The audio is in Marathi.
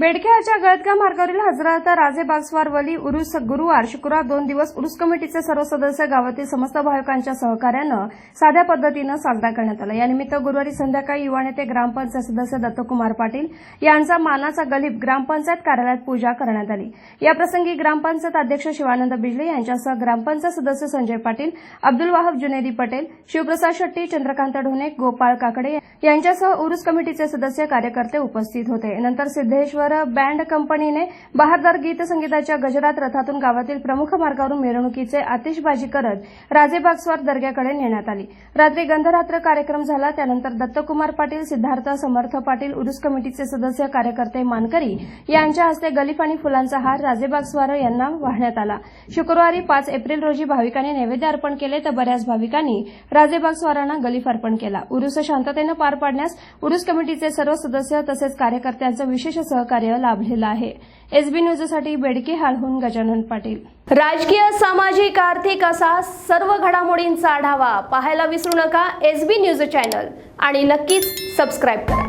बेडक्याच्या गळतगा मार्गावरील हजरत राजेबागस्वार वली उरुस गुरुवार शुक्रवार दोन दिवस उरुस कमिटीचे सर्व सदस्य गावातील समस्त भाविकांच्या सहकार्यानं साध्या पद्धतीनं साजरा करण्यात आला. यानिमित्त गुरुवारी संध्याकाळी युवा नेते ग्रामपंचायत सदस्य दत्तकुमार पाटील यांचा मानाचा गलीप ग्रामपंचायत कार्यालयात पूजा करण्यात आली. याप्रसंगी ग्रामपंचायत अध्यक्ष शिवानंद बिजले यांच्यासह ग्रामपंचायत सदस्य संजय पाटील अब्दुल वाहब जुनेदी पटेल शिवप्रसाद शेट्टी चंद्रकांत ढोणे गोपाळ काकडे यांच्यासह उरुस कमिटीचे सदस्य कार्यकर्ते उपस्थित होते. नंतर सिद्धेश्वर बँड कंपनीने बहारदार गीत संगीताच्या गजरात रथातून गावातील प्रमुख मार्गावरून मिरवणुकीचे आतिषबाजी करत राजेबागस्वार दर्ग्याकडे नेण्यात आली. रात्री गंधरात्र कार्यक्रम झाला त्यानंतर दत्तकुमार पाटील सिद्धार्थ समर्थ पाटील उरुस कमिटीचे सदस्य कार्यकर्ते मानकरी यांच्या हस्ते गलिफ आणि फुलांचा हार राजेबागस्वार यांना वाहण्यात आला. शुक्रवारी पाच एप्रिल रोजी भाविकांनी नैवेद्य अर्पण केले तर बऱ्याच भाविकांनी राजेबागस्वारांना गलिफ अर्पण केला. उरुस शांततेनं पार पाडण्यास उरुस कमिटीचे सर्व सदस्य तसेच कार्यकर्त्यांचं विशेष सहकार्य लाभलेलं आहे. एसबी न्यूजसाठी बेडके हालहून गजानन पाटील. राजकीय सामाजिक आर्थिक असा सर्व घडामोडींचा आढावा पाहायला विसरू नका एसबी न्यूज चॅनल आणि नक्कीच सबस्क्राईब करा.